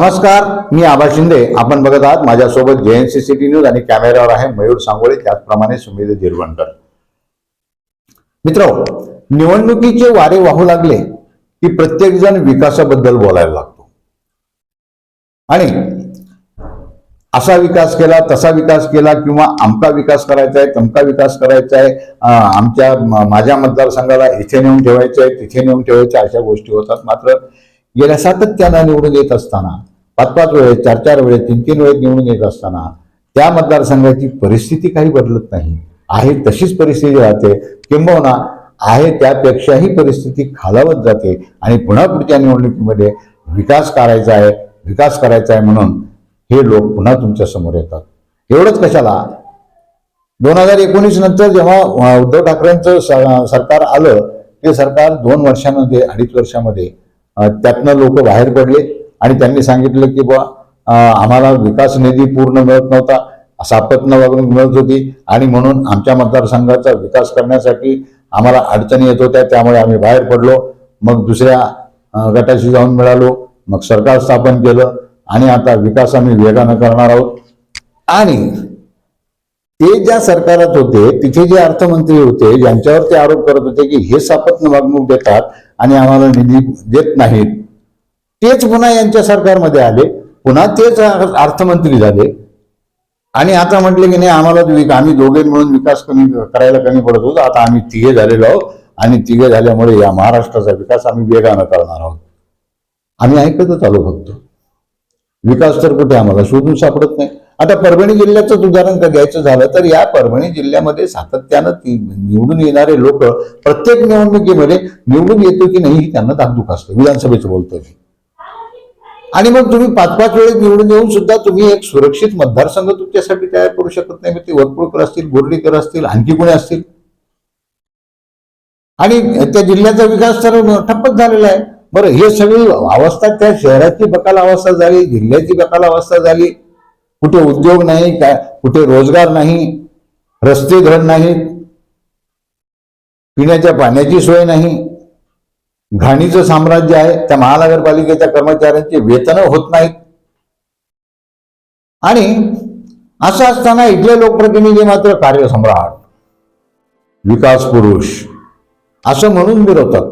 नमस्कार मी आबा शिंदे. आपण बघत आहात माझ्यासोबत जेएनसी सिटी न्यूज आणि कॅमेऱ्यावर आहे मयूर सांगोळे त्याचप्रमाणे सुमेध जिरवणकर मित्र निवडणुकीचे वारे वाहू लागले की प्रत्येक जण विकासाबद्दल बोलायला लागतो. आणि असा विकास केला तसा विकास केला किंवा आमका विकास करायचा आहे तमका विकास करायचा आहे आमच्या माझ्या मतदारसंघाला इथे नेऊन ठेवायचं आहे तिथे नेऊन ठेवायचं अशा गोष्टी होतात. मात्र गेल्या सातत्यानं निवडून येत असताना पाच पाच वेळेस चार चार वेळेस तीन तीन वेळेस निवडून येत असताना त्या मतदारसंघाची परिस्थिती काही बदलत नाही. आहे तशीच परिस्थिती राहते. किंबहुना आहे त्यापेक्षाही परिस्थिती खालावत जाते. आणि पुन्हा पुढच्या निवडणुकीमध्ये विकास करायचा आहे विकास करायचा आहे म्हणून हे लोक पुन्हा तुमच्यासमोर येतात. एवढंच कशाला? दोन हजार एकोणीस नंतर जेव्हा उद्धव ठाकरेंचं सरकार आलं ते सरकार दोन वर्षामध्ये अडीच वर्षामध्ये त्यातनं लोक बाहेर पडले. आणि त्यांनी सांगितलं की बुवा आम्हाला विकास निधी पूर्ण मिळत नव्हता सापत्न वगैरे मिळत होती आणि म्हणून आमच्या मतदारसंघाचा विकास करण्यासाठी आम्हाला अडचणी येत होत्या त्यामुळे आम्ही बाहेर पडलो. मग दुसऱ्या गटाशी जाऊन मिळालो. मग सरकार स्थापन केलं आणि आता विकास आम्ही वेगानं करणार आहोत. आणि ते ज्या सरकारात होते तिथे जे अर्थमंत्री होते ज्यांच्यावर ते आरोप करत होते की हे सापत्न वागणूक देतात आणि आम्हाला निधी देत नाहीत तेच पुन्हा यांच्या सरकारमध्ये आले पुन्हा तेच अर्थमंत्री झाले. आणि आता म्हटले की नाही आम्हाला विक- आम्ही दोघे मिळून विकास कमी करायला कमी पडत होतो आता आम्ही तिघे झालेलो आहोत. आणि तिघे झाल्यामुळे या महाराष्ट्राचा विकास आम्ही वेगानं करणार आहोत. आम्ही ऐकतच आलो फक्त. विकास तर कुठे आम्हाला शोधून सापडत नाही. आता परभणी जिल्ह्याचं उदाहरण का घ्यायचं झालं तर या परभणी जिल्ह्यामध्ये सातत्यानं ती निवडून येणारे लोक प्रत्येक निवडणुकीमध्ये निवडून येतो की नाही ही त्यांना दाखदुख असते विधानसभेचं बोलतोय मी. आणि मग तुम्ही पाच पाच वेळेस निवडून येऊन सुद्धा तुम्ही एक सुरक्षित मतदारसंघ तुमच्यासाठी तयार करू शकत नाही. मग ते वरपुळकर असतील बोर्डीकर असतील आणखी कोणी असतील? आणि त्या जिल्ह्याचा विकास तर ठप्पच झालेला आहे. बरं हे सगळी अवस्था त्या शहराची बकाल अवस्था झाली जिल्ह्याची बकाल अवस्था झाली. कुठे उद्योग नाही काय कुठे रोजगार नाही रस्ते धरण नाहीत. पिण्याच्या पाण्याची सोय नाही. घाणीचं साम्राज्य आहे त्या महानगरपालिकेच्या कर्मचाऱ्यांची वेतनं होत नाहीत. आणि असं असताना इथले लोकप्रतिनिधी मात्र कार्यसम्राट विकास पुरुष असं म्हणून मिरवतात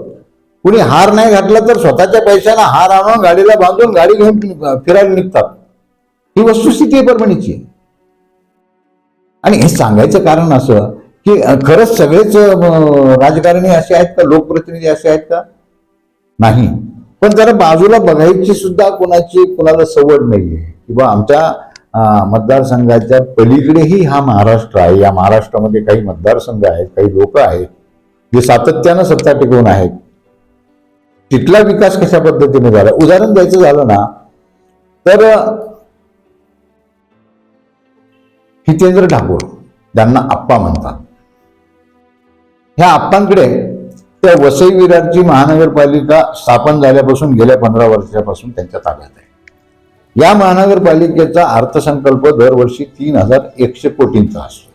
कुणी हार नाही घातला तर स्वतःच्या पैशाला हार आणून गाडीला बांधून गाडी घेऊन फिरायला निघतात. ही वस्तुस्थिती आहे परभणीची. आणि हे सांगायचं कारण असं की खरंच सगळेच राजकारणी असे आहेत का? लोकप्रतिनिधी असे आहेत का? नाही. पण जरा बाजूला बघायची सुद्धा कोणाची कोणाला सवड नाहीये. किंवा आमच्या मतदारसंघाच्या पलीकडेही हा महाराष्ट्र आहे. या महाराष्ट्रामध्ये काही मतदारसंघ आहेत काही लोक आहेत जे सातत्यानं सत्ता टिकवून आहेत. तिथला विकास कशा पद्धतीने झाला? उदाहरण द्यायचं झालं ना तर हितेंद्र ठाकूर ज्यांना आप्पा म्हणतात. ह्या आप्पांकडे त्या वसई विरारची महानगरपालिका स्थापन झाल्यापासून गेल्या पंधरा वर्षापासून त्यांच्या ताब्यात आहे. या महानगरपालिकेचा अर्थसंकल्प दरवर्षी तीन हजार एकशे कोटींचा असतो.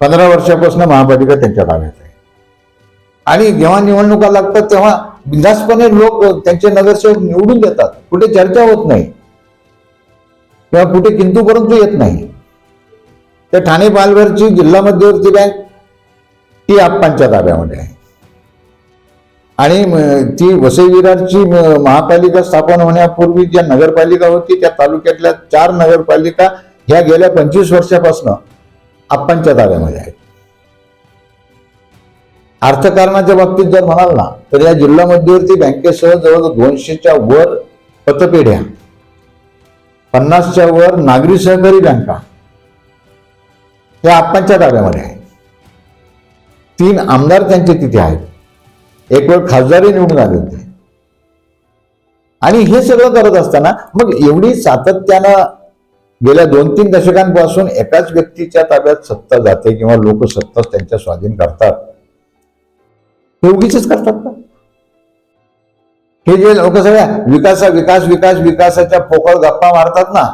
पंधरा वर्षापासून महापालिका त्यांच्या ताब्यात आहे. आणि जेव्हा निवडणुका लागतात तेव्हा बिंदासपणे लोक त्यांचे नगरसेवक निवडून देतात. कुठे चर्चा होत नाही. किंवा कुठे किंतू परंतु येत नाही. तर ठाणे पालघरची जिल्हा मध्यवर्ती बँक ती आप्पांच्या ताब्यामध्ये आहे. आणि ती वसई विरारची महापालिका स्थापन होण्यापूर्वी ज्या नगरपालिका होती त्या तालुक्यातल्या चार नगरपालिका ह्या गेल्या पंचवीस वर्षापासून आप्पांच्या ताब्यामध्ये आहेत. अर्थकारणाच्या बाबतीत जर म्हणाल ना तर या जिल्हा मध्यवर्ती बँकेसह जवळजवळ दोनशेच्या वर पतपेढ्या पन्नासच्या वर नागरी सहकारी बँका या आप्पांच्या ताब्यामध्ये आहे तीन आमदार त्यांचे तिथे आहेत. एक वेळ खासदारही निवडून आले होते. आणि हे सगळं करत असताना मग एवढी सातत्यानं गेल्या दोन तीन दशकांपासून एकाच व्यक्तीच्या ताब्यात सत्ता जाते किंवा लोक सत्ता त्यांच्या स्वाधीन करतात. हे उगीच करतात का? हे जे लोक सगळ्या विकासा विकास विकास विकासाच्या पोकळ गप्पा मारतात ना?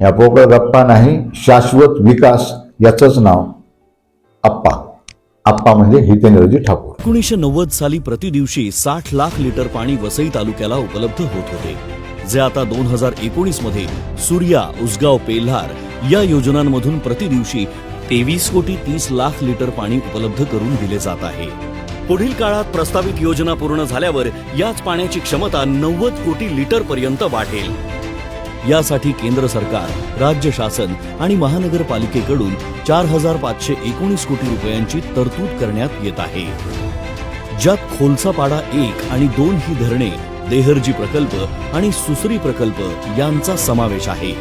या पोकळ गप्पा नाही शाश्वत विकास याचंच नाव. अप्पा. आप्पा म्हणजे हितेंद्रजी ठाकूर. एकोणीसशे नव्वद साली प्रतिदिवशी साठ लाख लिटर पाणी वसई तालुक्याला उपलब्ध होत होते. जे आता दोन हजार एकोणीसमध्ये सूर्या उसगाव पेल्हार या योजनांमधून प्रतिदिवशी तेवीस कोटी तीस लाख लिटर पाणी उपलब्ध करून दिले जात आहे. पुढील काळात प्रस्तावित योजना पूर्ण झाल्यावर याच पाण्याची क्षमता नव्वद कोटी लिटर पर्यंत वाढेल. यासाठी केंद्र सरकार राज्य शासन आणि महानगरपालिकेकडून चार हजार पाचशे एकोणीस कोटी रुपयांची तरतूद करण्यात येत आहे. ज्यात खोलसापाडा एक आणि दोन ही धरणे देहरजी प्रकल्प आणि सुसरी प्रकल्प यांचा समावेश आहे.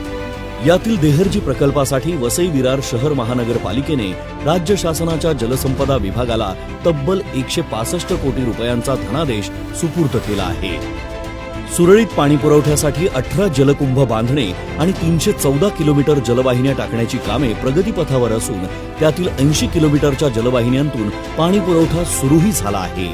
यातील देहरजी प्रकल्पासाठी वसई विरार शहर महानगरपालिकेने राज्य शासनाच्या जलसंपदा विभागाला तब्बल एकशे पासष्ट कोटी रुपयांचा धनादेश सुपूर्द केला आहे. सुरळीत पाणी पुरवठ्यासाठी अठरा जलकुंभ बांधणे आणि तीनशे चौदा किलोमीटर जलवाहिन्या टाकण्याची कामे प्रगतीपथावर असून त्यातील ऐंशी किलोमीटरच्या जलवाहिन्यांतून पाणी पुरवठा सुरूही झाला आहे.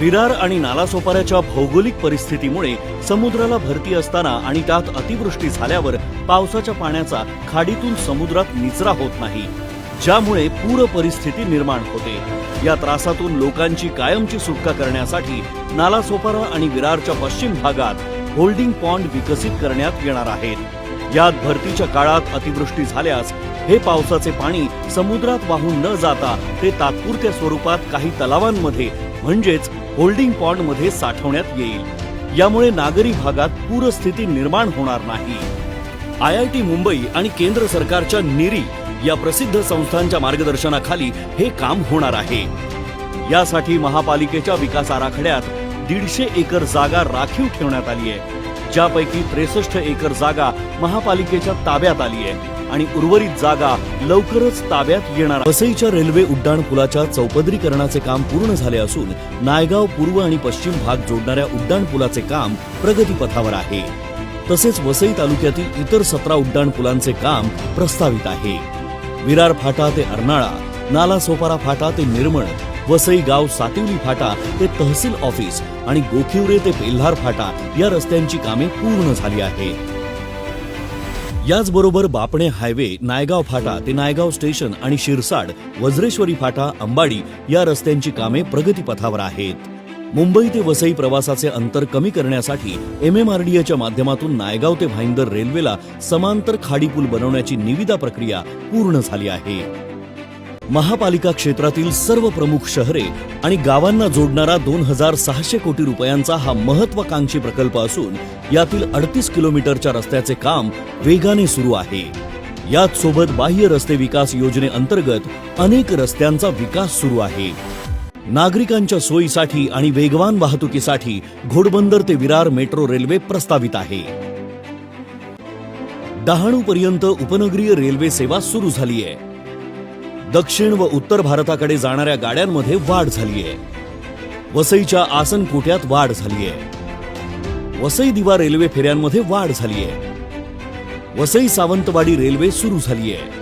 विरार आणि नालासोपाऱ्याच्या भौगोलिक परिस्थितीमुळे समुद्राला भरती असताना आणि त्यात अतिवृष्टी झाल्यावर पावसाच्या पाण्याचा खाडीतून समुद्रात निचरा होत नाही. ज्यामुळे पूर परिस्थिती निर्माण होते. या त्रासातून लोकांची कायमची सुटका करण्यासाठी नालासोपारा आणि विरारच्या पश्चिम भागात होल्डिंग पॉन्ड विकसित करण्यात येणार आहेत. यात भरतीच्या काळात अतिवृष्टी झाल्यास हे पावसाचे पाणी समुद्रात वाहून न जाता ते तात्पुरत्या स्वरूपात काही तलावांमध्ये म्हणजेच होल्डिंग पॉन्डमध्ये साठवण्यात येईल. यामुळे नागरी भागात पूरस्थिती निर्माण होणार नाही. आय आय टी मुंबई आणि केंद्र सरकारच्या निरी या प्रसिद्ध संस्थांच्या मार्गदर्शनाखाली हे काम होणार आहे. यासाठी महापालिकेच्या विकास आराखड्यात दीडशे एकर जागा राखीव ठेवण्यात आली आहे. ज्यापैकी त्रेसष्ट एकर जागा महापालिकेच्या ताब्यात आली आहे आणि उर्वरित जागा लवकरच ताब्यात येणार वसईच्या रेल्वे उड्डाण पुलाच्या चौपदरीकरणाचे काम पूर्ण झाले असून नायगाव पूर्व आणि पश्चिम भाग जोडणाऱ्या उड्डाण पुलाचे काम प्रगतीपथावर आहे. तसेच वसई तालुक्यातील इतर सतरा उड्डाण पुलांचे काम प्रस्तावित आहे. विरार फाटा ते अर्नाळा नालासोपारा फाटा ते निर्मळ वसई गाव सातिवली फाटा ते तहसील ऑफिस आणि गोखिवरे ते पेल्हार फाटा या रस्त्यांची कामे पूर्ण झाली आहेत याचबरोबर बापणे हायवे नायगाव फाटा ते नायगाव स्टेशन आणि शिरसाड वज्रेश्वरी फाटा अंबाडी या रस्त्यांची कामे प्रगतीपथावर आहेत. मुंबई ते वसई प्रवासाचे अंतर कमी करण्यासाठी एम एम आर डी एच्या माध्यमातून नायगाव ते भाईंदर रेल्वेला समांतर खाडीपूल बनवण्याची निविदा प्रक्रिया पूर्ण झाली आहे. महापालिका क्षेत्रातील सर्व प्रमुख शहरे आणि गावांना जोडणारा दोन हजार सहाशे कोटी रुपयांचा हा महत्वाकांक्षी प्रकल्प असून यातील अडतीस किलोमीटरच्या रस्त्याचे काम वेगाने सुरू आहे. याच सोबत बाह्य रस्ते विकास योजनेअंतर्गत अनेक रस्त्यांचा विकास सुरू आहे. नागरिकांच्या सोयीसाठी आणि वेगवान वाहतुकीसाठी घोडबंदर ते विरार मेट्रो रेल्वे प्रस्तावित आहे. डहाणू पर्यंत उपनगरीय रेल्वे सेवा सुरू झाली आहे दक्षिण व उत्तर भारताकडे जाणाऱ्या गाड्यांमध्ये वाढ झाली आहे वसईच्या आसन कोट्यात वाढ झाली आहे वसई दिवा रेल्वे फेऱ्यांमध्ये वाढ झाली आहे वसई सावंतवाडी रेल्वे सुरू झाली आहे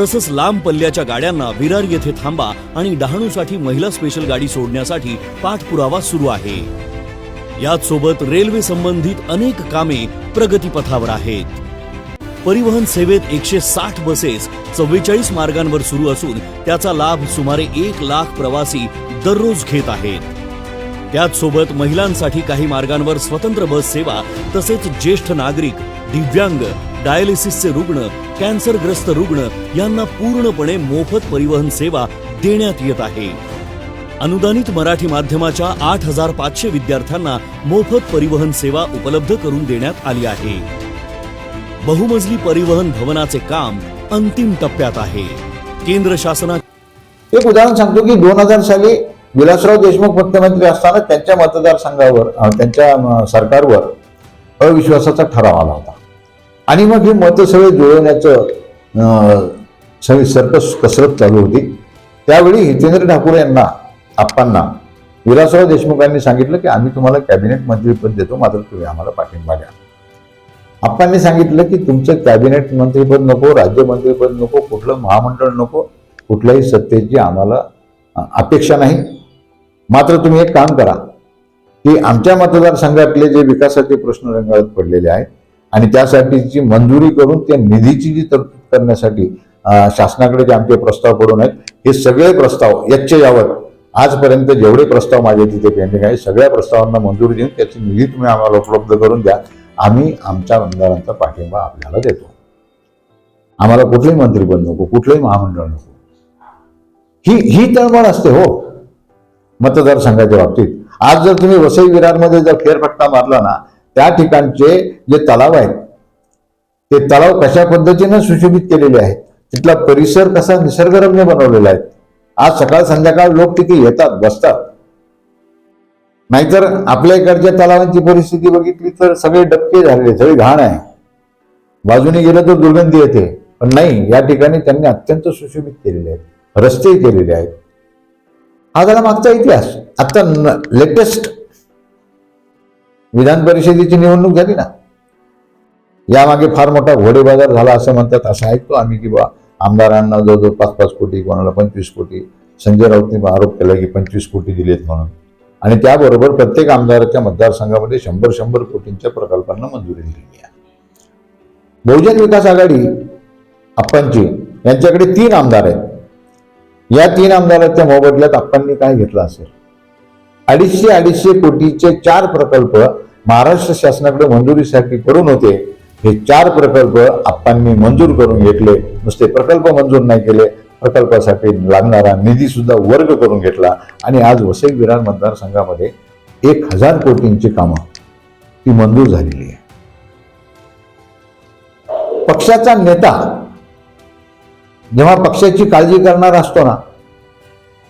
तसंच लांब पल्ल्याच्या गाड्यांना विरार येथे थांबा आणि डहाणूसाठी महिला स्पेशल गाडी सोडण्यासाठी पाठपुरावा सुरू आहे. याच सोबत रेल्वे संबंधित अनेक कामे प्रगतीपथावर आहेत. परिवहन सेवेत एकशे साठ बसेस चव्वेचाळीस मार्गांवर सुरू असून त्याचा लाभ सुमारे एक लाख प्रवासी दररोज घेत आहेत. त्याचसोबत महिलांसाठी काही मार्गांवर स्वतंत्र बस सेवा तसेच ज्येष्ठ नागरिक दिव्यांग डायलिसिसचे रुग्ण कॅन्सरग्रस्त रुग्ण यांना पूर्णपणे मोफत परिवहन सेवा देण्यात येत आहे. अनुदानित मराठी माध्यमाच्या आठ हजार पाचशे विद्यार्थ्यांना मोफत परिवहन सेवा उपलब्ध करून देण्यात आली आहे. बहुमजली परिवहन भवनाचे काम अंतिम टप्प्यात आहे. केंद्र शासना एक उदाहरण सांगतो की दोन हजार साली विलासराव देशमुख मुख्यमंत्री असताना त्यांच्या मतदारसंघावर त्यांच्या सरकारवर अविश्वासाचा ठराव आला होता. आणि मग हे मतं सगळे जुळवण्याचं सगळी सर्कस कसरत चालू होती. त्यावेळी हितेंद्र ठाकूर यांना आप्पांना विलासराव देशमुखांनी सांगितलं की आम्ही तुम्हाला कॅबिनेट मंत्रीपद देतो मात्र तुम्ही आम्हाला पाठिंबा द्या. आप्पांनी सांगितलं की तुमचं कॅबिनेट मंत्रीपद नको राज्यमंत्रीपद नको कुठलं महामंडळ नको कुठल्याही सत्तेची आम्हाला अपेक्षा नाही. मात्र तुम्ही एक काम करा की आमच्या मतदारसंघातले जे विकासाचे प्रश्न रंगाळत पडलेले आहेत आणि त्यासाठीची मंजुरी करून त्या निधीची जी तरतूद करण्यासाठी शासनाकडे जे आमचे प्रस्ताव पडून आहेत हे सगळे प्रस्ताव याच्या यावर आजपर्यंत जेवढे प्रस्ताव माझे तिथे पेंडिंग आहे सगळ्या प्रस्तावांना मंजुरी देऊन त्याची निधी तुम्ही आम्हाला उपलब्ध करून द्या. आम्ही आमच्या आमदारांचा पाठिंबा आपल्याला देतो. आम्हाला कुठलंही मंत्रीपद नको कुठलंही महामंडळ नको. ही ही तळमळ असते हो मतदारसंघाच्या बाबतीत. आज जर तुम्ही वसई विरारमध्ये जर फेरफटका मारला ना त्या ठिकाणचे जे तलाव आहेत ते तलाव कशा पद्धतीनं सुशोभित केलेले आहेत तिथला परिसर कसा निसर्गरम्य बनवलेला आहे आज सकाळ संध्याकाळ लोक तिथे येतात बसतात. नाहीतर आपल्या इकडच्या तलावांची परिस्थिती बघितली तर सगळे डबके झालेले सगळी घाण आहे. बाजूने गेलं तर दुर्गंधी येते पण नाही या ठिकाणी त्यांनी अत्यंत सुशोभित केलेले आहेत रस्ते केलेले आहेत. हा झाला मागचा इतिहास. आता लेटेस्ट विधान परिषदेची निवडणूक झाली ना यामागे फार मोठा घोडे बाजार झाला असं म्हणतात असं ऐकतो आम्ही की बा आमदारांना जवळजवळ पाच पाच कोटी कोणाला पंचवीस कोटी संजय राऊतने आरोप केला की पंचवीस कोटी दिलेत म्हणून. आणि त्याबरोबर प्रत्येक आमदाराच्या मतदारसंघामध्ये शंभर शंभर कोटींच्या प्रकल्पांना मंजुरी दिलेली आहे. बहुजन विकास आघाडी अप्पांची यांच्याकडे तीन आमदार आहेत. या तीन आमदारांच्या मोबदल्यात अप्पांनी काय घेतलं असेल? अडीचशे अडीचशे कोटीचे चार प्रकल्प महाराष्ट्र शासनाकडे मंजुरीसाठी करून होते. हे चार प्रकल्प आप्पांनी मंजूर करून घेतले. नुसते प्रकल्प मंजूर नाही केले. प्रकल्पासाठी लागणारा निधी सुद्धा वर्ग करून घेतला. आणि आज वसई विरार मतदारसंघामध्ये एक हजार कोटींची कामं. ती मंजूर झालेली आहे. पक्षाचा नेता जेव्हा पक्षाची काळजी करणार असतो ना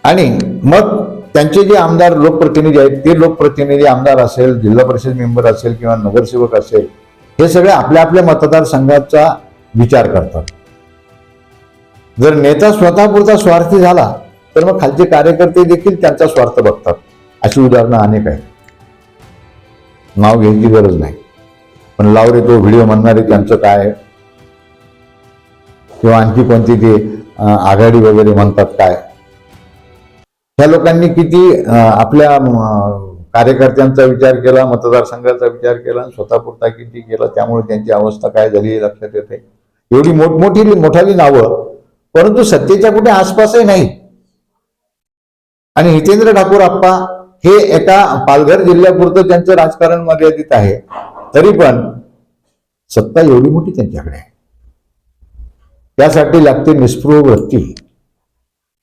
आणि मग त्यांचे जे आमदार लोकप्रतिनिधी आहेत ते लोकप्रतिनिधी आमदार असेल जिल्हा परिषद मेंबर असेल किंवा नगरसेवक असेल हे सगळे आपल्या आपल्या मतदारसंघाचा विचार करतात. जर नेता स्वतःपुरता स्वार्थी झाला तर मग खालचे कार्यकर्ते देखील त्यांचा स्वार्थ बघतात. अशी उदाहरणं अनेक आहेत. नाव घ्यायची गरज नाही. पण लाव रे तो व्हिडिओ म्हणणारे त्यांचं काय आहे? किंवा आणखी कोणती ते आघाडी वगैरे म्हणतात काय? ह्या लोकांनी किती आपल्या कार्यकर्त्यांचा विचार केला मतदारसंघाचा विचार केला आणि स्वतःपुरता किती केला त्यामुळे त्यांची अवस्था काय झाली हे लक्षात येते. एवढी मोठमोठी मोठाली नावं परंतु सत्तेच्या कुठे आसपासही नाही. आणि हितेंद्र ठाकूर आप्पा हे एका पालघर जिल्ह्यापुरतं त्यांचं राजकारण मर्यादित आहे. तरी पण सत्ता एवढी मोठी त्यांच्याकडे आहे. त्यासाठी लागते निस्पृह वृत्ती.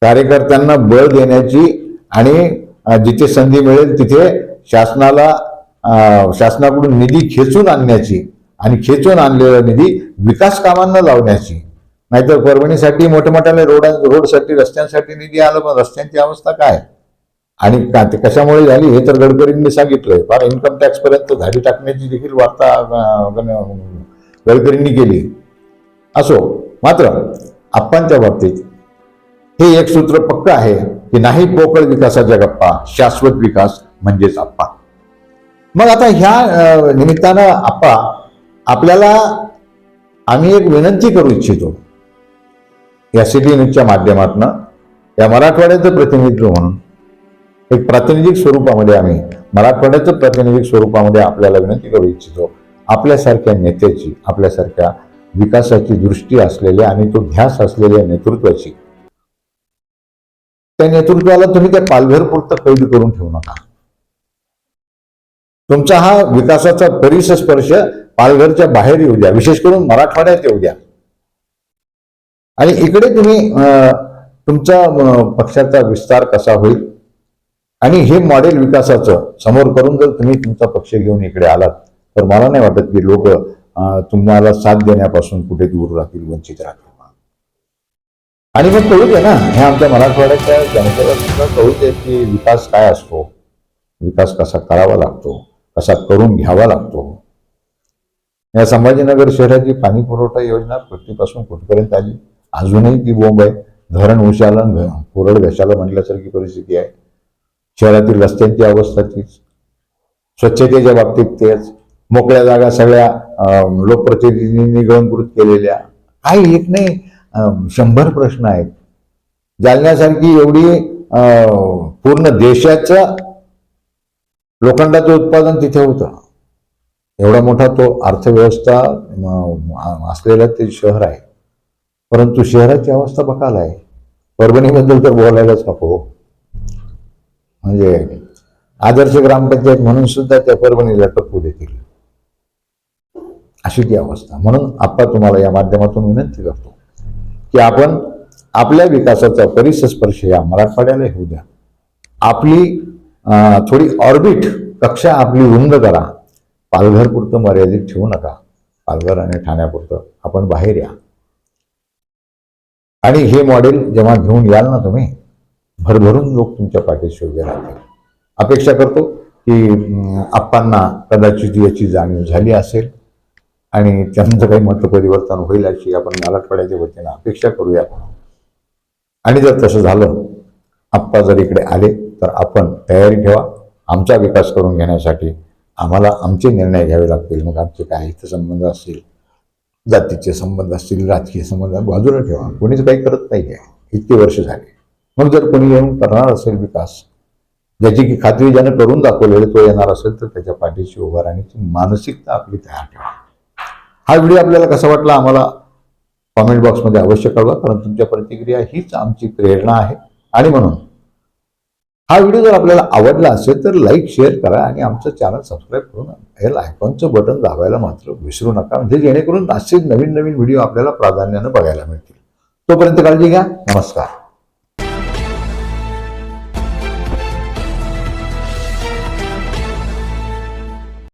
कार्यकर्त्यांना बळ देण्याची आणि जिथे संधी मिळेल तिथे शासनाला शासनाकडून निधी खेचून आणण्याची आणि खेचून आणलेला निधी विकास कामांना लावण्याची. नाहीतर परभणीसाठी मोठमोठ्याने रोड रोडसाठी रस्त्यांसाठी निधी आला पण रस्त्यांची अवस्था काय? आणि का ते कशामुळे झाली हे तर गडकरींनी सांगितलंय. फार इन्कम टॅक्सपर्यंत झाडी टाकण्याची देखील वार्ता गडकरींनी केली. असो मात्र आप्पांच्या बाबतीत हे एक सूत्र पक्क आहे की नाही पोकळ विकासाच्या गप्पा शाश्वत विकास म्हणजेच आप्पा. मग आता ह्या निमित्तानं आप्पा आपल्याला आम्ही एक विनंती करू इच्छितो. या सिटी न्यूजच्या माध्यमातून या मराठवाड्याचं प्रतिनिधित्व म्हणून एक प्रातिनिधिक स्वरूपामध्ये आम्ही मराठवाड्याचं प्रातिनिधिक स्वरूपामध्ये आपल्याला विनंती करू इच्छितो. आपल्यासारख्या नेत्याची आपल्यासारख्या विकासाची दृष्टी असलेल्या आणि तो ध्यास असलेल्या नेतृत्वाची त्या नेतृत्वाला तुम्ही त्या पालघरपुरतं कैद करून ठेवू नका. तुमचा हा विकासाचा परिसस्पर्श पालघरच्या बाहेर येऊ द्या. विशेष करून मराठवाड्यात येऊ द्या. आणि इकडे तुम्ही अं, तुमचा पक्षाचा विस्तार कसा होईल? आणि हे मॉडेल विकासाचं समोर करून जर तुम्ही तुमचा पक्ष घेऊन इकडे आलात तर मला नाही वाटत की लोक तुम्हाला साथ देण्यापासून कुठे दूर राहतील वंचित राहतील. आणि मग कळू दे ना हे आमच्या मराठवाड्याच्या जनतेला सुद्धा कळू दे की विकास काय असतो. विकास कसा करावा लागतो कसा करून घ्यावा लागतो. या संभाजीनगर शहराची पाणी पुरवठा योजना पृथ्वीपासून कुठपर्यंत आली? अजूनही ती बोंब आहे. धरण उशाला कोरड घशाला म्हटल्यासारखी परिस्थिती आहे. शहरातील रस्त्यांची अवस्था तीच. स्वच्छतेच्या बाबतीत तेच. मोकळ्या जागा सगळ्या लोकप्रतिनिधींनी गळंकृत केलेल्या. काही एक नाही. शंभर प्रश्न आहेत. जालन्यासारखी एवढी अं, पूर्ण देशाचं लोखंडाचं उत्पादन तिथे होतं. एवढा मोठा तो अर्थव्यवस्था असलेलं ते शहर आहे. परंतु शहराची अवस्था बकाल आहे. परभणीबद्दल तर बोलायलाच नको. म्हणजे आदर्श ग्रामपंचायत म्हणून सुद्धा त्या परभणीला टप्पू देतील. अशी ती अवस्था. म्हणून आप्पा तुम्हाला या माध्यमातून विनंती करतो. की आपण आपल्या विकासाचा परिसस्पर्श या मराठवाड्याला होऊ द्या. आपली थोडी ऑर्बिट कक्षा आपली रुंद करा. पालघरपुरतं मर्यादित ठेवू नका. पालघर आणि ठाण्यापुरतं आपण बाहेर या. आणि हे मॉडेल जेव्हा घेऊन याल ना तुम्ही भरभरून लोक तुमच्या पाठीशी उभे राहतील. अपेक्षा करतो की आप्पांना कदाचित याची जाणीव झाली असेल. आणि त्यांचं काही मतपरिवर्तन होईल अशी आपण मराठवाड्याच्या वतीनं अपेक्षा करूया. आणि जर तसं झालं आप्पा जर इकडे आले तर आपण तयारी ठेवा. आमचा विकास करून घेण्यासाठी आम्हाला आमचे निर्णय घ्यावे लागतील. मग आमचे काय हितसंबंध असतील जातीचे संबंध असतील राजकीय संबंध बाजूला ठेवा. कोणीच काही करत नाही आहे इतकी वर्ष झाली. मग जर कोणी येऊन करणार असेल विकास ज्याची की खात्री ज्यानं करून दाखवलेली तो येणार असेल तर त्याच्या पाठीशी उभा राहण्याची मानसिकता आपली तयार ठेवा. हा व्हिडिओ आपल्याला कसा वाटला आम्हाला कॉमेंट बॉक्समध्ये अवश्य कळवा कारण तुमच्या प्रतिक्रिया हीच आमची प्रेरणा आहे. आणि म्हणून हा व्हिडिओ जर आपल्याला आवडला असेल तर लाईक शेअर करा आणि आमचं चॅनल सबस्क्राईब करून हे आयकॉनचं बटन दाबायला मात्र विसरू नका म्हणजे जेणेकरून असेच नवीन नवीन व्हिडिओ आपल्याला प्राधान्यानं बघायला मिळतील. तोपर्यंत काळजी घ्या. नमस्कार.